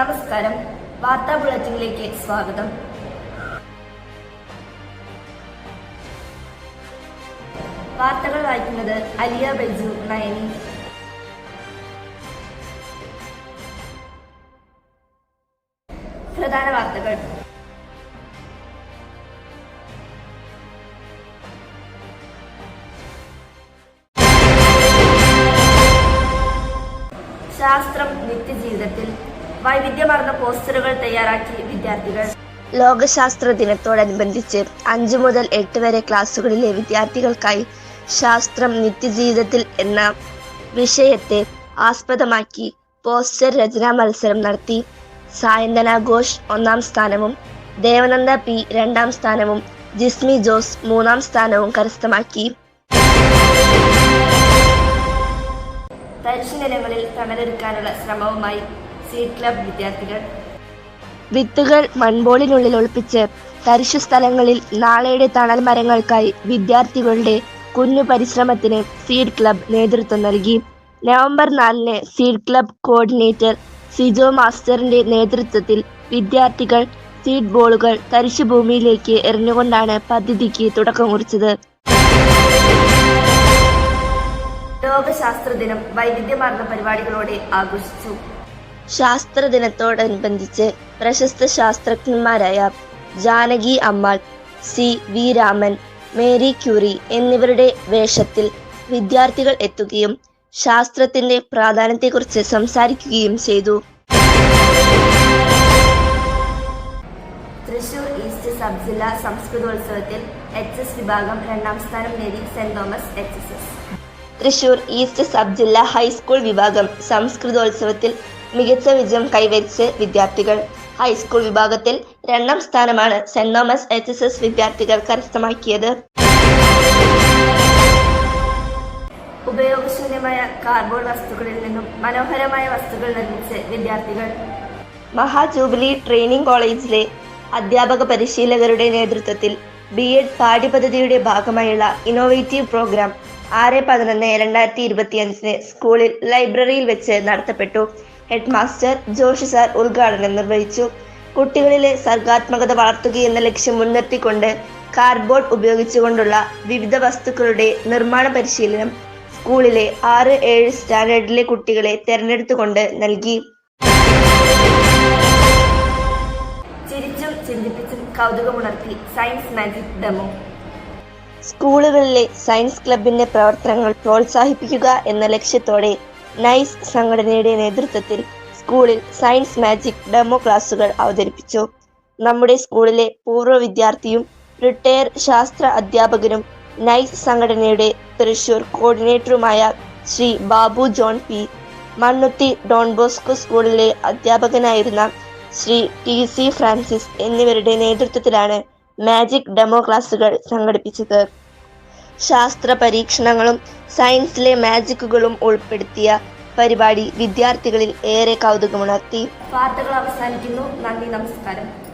നമസ്കാരം. വാർത്താ ബുള്ളറ്റിനിലേക്ക് സ്വാഗതം. വാർത്തകൾ വായിക്കുന്നത് അലിയ ബെജു നയനി. പ്രധാന വാർത്തകൾ. ശാസ്ത്രം നിത്യജീവിതത്തിൽ വൈവിധ്യമാർന്ന പോസ്റ്ററുകൾ തയ്യാറാക്കി വിദ്യാർത്ഥികൾ. ലോകശാസ്ത്ര ദിനത്തോടനുബന്ധിച്ച് അഞ്ചു മുതൽ എട്ട് വരെ ക്ലാസ്സുകളിലെ വിദ്യാർത്ഥികൾക്കായി ശാസ്ത്രം നിത്യജീവിതത്തിൽ എന്ന വിഷയത്തെ ആസ്പദമാക്കി പോസ്റ്റർ രചനാ മത്സരം നടത്തി. സായന്തന ഘോഷ് ഒന്നാം സ്ഥാനവും ദേവനന്ദ പി രണ്ടാം സ്ഥാനവും ജിസ്മി ജോസ് മൂന്നാം സ്ഥാനവും കരസ്ഥമാക്കി. തരിശു നിലങ്ങളിൽ തണലൊരുക്കാനുള്ള ശ്രമവുമായി സീഡ് ക്ലബ് വിദ്യാർത്ഥികൾ. വിത്തുകൾ മൺബോളിനുള്ളിൽ ഒളിപ്പിച്ച് തരിശു സ്ഥലങ്ങളിൽ നാളെയുടെ തണൽ മരങ്ങൾക്കായി വിദ്യാർത്ഥികളുടെ കുഞ്ഞു പരിശ്രമത്തിന് സീഡ് ക്ലബ് നേതൃത്വം നൽകി. നവംബർ നാലിന് സീഡ് ക്ലബ് കോർഡിനേറ്റർ സിജോ മാസ്റ്ററിന്റെ നേതൃത്വത്തിൽ വിദ്യാർത്ഥികൾ സീഡ് ബോളുകൾ തരിശു ഭൂമിയിലേക്ക് എറിഞ്ഞുകൊണ്ടാണ് പദ്ധതിക്ക് തുടക്കം കുറിച്ചത്. ലോകശാസ്ത്ര ദിനം വൈവിധ്യമാർന്ന പരിപാടികളോടെ ആഘോഷിച്ചു. ശാസ്ത്ര ദിനത്തോടനുബന്ധിച്ച് പ്രശസ്ത ശാസ്ത്രജ്ഞന്മാരായ Janaki Ammal C. V. Raman Marie Curie എന്നിവരുടെ വേഷത്തിൽ വിദ്യാർത്ഥികൾ എത്തുകയും ശാസ്ത്രത്തിന്റെ പ്രാധാന്യത്തെക്കുറിച്ച് സംസാരിക്കുകയും ചെയ്തു. തൃശൂർ ഈസ്റ്റ് സബ് ജില്ലാ സംസ്കൃതോത്സവത്തിൽ എച്ച് എസ് വിഭാഗം രണ്ടാം സ്ഥാനം നേടി saint Thomas H S S. Thrissur east sub ജില്ലാ ഹൈസ്കൂൾ വിഭാഗം സംസ്കൃതോത്സവത്തിൽ മികച്ച വിജയം കൈവരിച്ച് വിദ്യാർത്ഥികൾ. ഹൈസ്കൂൾ വിഭാഗത്തിൽ രണ്ടാം സ്ഥാനമാണ് saint Thomas H S S വിദ്യാർത്ഥികൾ കരസ്ഥമാക്കിയത്. ഉപയോഗശൂന്യമായ കാർബോർഡ് വസ്തുക്കളിൽ നിന്നും മനോഹരമായ വസ്തുക്കൾ നിർമ്മിച്ച് വിദ്യാർത്ഥികൾ. മഹാജൂബിലി ട്രെയിനിംഗ് കോളേജിലെ അധ്യാപക പരിശീലകരുടെ നേതൃത്വത്തിൽ ബി എഡ് പാഠ്യപദ്ധതിയുടെ ഭാഗമായുള്ള ഇന്നോവേറ്റീവ് പ്രോഗ്രാം ആറ് പതിനൊന്ന് രണ്ടായിരത്തി ഇരുപത്തിയഞ്ചിന് സ്കൂളിൽ ലൈബ്രറിയിൽ വെച്ച് നടത്തപ്പെട്ടു. ഹെഡ് മാസ്റ്റർ ജോഷി സാർ ഉദ്ഘാടനം നിർവഹിച്ചു. കുട്ടികളിലെ സർഗാത്മകത വളർത്തുകയെന്ന ലക്ഷ്യം മുൻനിർത്തിക്കൊണ്ട് കാർഡ്ബോർഡ് ഉപയോഗിച്ചുകൊണ്ടുള്ള വിവിധ വസ്തുക്കളുടെ നിർമ്മാണ പരിശീലനം സ്കൂളിലെ ആറ് ഏഴ് സ്റ്റാൻഡേർഡിലെ കുട്ടികളെ തെരഞ്ഞെടുത്തുകൊണ്ട് നൽകി. ചിരിച്ചും ചിന്തിപ്പിച്ചും കൗതുകമുണർത്തി സയൻസ് മാജിക് ഡെമോ. സ്കൂളുകളിലെ സയൻസ് ക്ലബിന്റെ പ്രവർത്തനങ്ങൾ പ്രോത്സാഹിപ്പിക്കുക എന്ന ലക്ഷ്യത്തോടെ നൈസ് സംഘടനയുടെ നേതൃത്വത്തിൽ സ്കൂളിൽ സയൻസ് മാജിക് ഡെമോ ക്ലാസുകൾ അവതരിപ്പിച്ചു. നമ്മുടെ സ്കൂളിലെ പൂർവ വിദ്യാർത്ഥിയും റിട്ടയർ ശാസ്ത്ര അധ്യാപകനും നൈസ് സംഘടനയുടെ Thrissur കോർഡിനേറ്ററുമായ Shri Babu John P Mannuthy Don Bosco സ്കൂളിലെ അധ്യാപകനായിരുന്ന ശ്രീ ടി സി ഫ്രാൻസിസ് എന്നിവരുടെ നേതൃത്വത്തിലാണ് മാജിക് ഡെമോ ക്ലാസുകൾ സംഘടിപ്പിച്ചത്. ശാസ്ത്ര പരീക്ഷണങ്ങളും സയൻസിലെ മാജിക്കുകളും ഉൾപ്പെടുത്തിയ പരിപാടി വിദ്യാർത്ഥികളിൽ ഏറെ കൗതുകമുണർത്തി. വാർത്തകൾ അവസാനിക്കുന്നു. നന്ദി നമസ്കാരം.